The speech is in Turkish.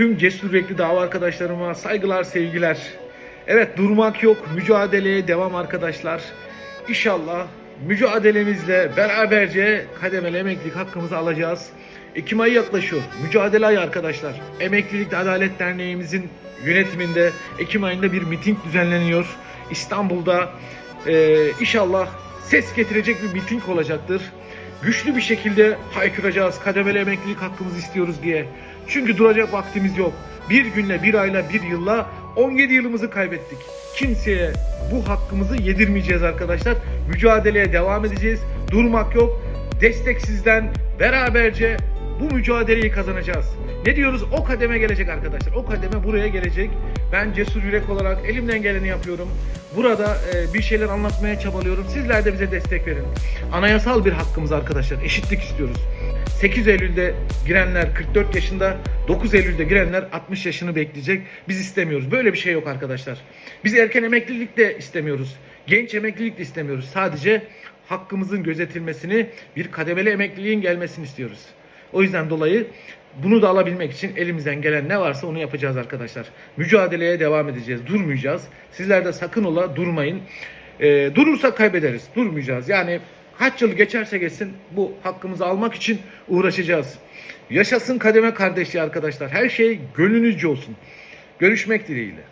Tüm cesur yürekli dava arkadaşlarıma saygılar, sevgiler. Evet durmak yok, mücadeleye devam arkadaşlar. İnşallah mücadelemizle beraberce kademeli emeklilik hakkımızı alacağız. Ekim ayı yaklaşıyor. Mücadele ayı arkadaşlar. Emeklilik Adalet Derneğimizin yönetiminde Ekim ayında bir miting düzenleniyor. İstanbul'da Ee, inşallah ses getirecek bir miting olacaktır. Güçlü bir şekilde haykıracağız. Kademeli emeklilik hakkımızı istiyoruz diye. Çünkü duracak vaktimiz yok. Bir günle, bir ayla, bir yılla 17 yılımızı kaybettik. Kimseye bu hakkımızı yedirmeyeceğiz arkadaşlar. Mücadeleye devam edeceğiz. Durmak yok. Destek sizden. Beraberce bu mücadeleyi kazanacağız. Ne diyoruz? O kademe gelecek arkadaşlar. O kademe buraya gelecek. Ben cesur yürek olarak elimden geleni yapıyorum. Burada e, bir şeyler anlatmaya çabalıyorum. Sizler de bize destek verin. Anayasal bir hakkımız arkadaşlar. Eşitlik istiyoruz. 8 Eylül'de girenler 44 yaşında, 9 Eylül'de girenler 60 yaşını bekleyecek. Biz istemiyoruz. Böyle bir şey yok arkadaşlar. Biz erken emeklilik de istemiyoruz. Genç emeklilik de istemiyoruz. Sadece hakkımızın gözetilmesini, bir kademeli emekliliğin gelmesini istiyoruz. O yüzden dolayı bunu da alabilmek için elimizden gelen ne varsa onu yapacağız arkadaşlar. Mücadeleye devam edeceğiz. Durmayacağız. Sizler de sakın ola durmayın. Ee, durursak kaybederiz. Durmayacağız. Yani kaç yıl geçerse geçsin bu hakkımızı almak için uğraşacağız. Yaşasın kademe kardeşliği arkadaşlar. Her şey gönlünüzce olsun. Görüşmek dileğiyle.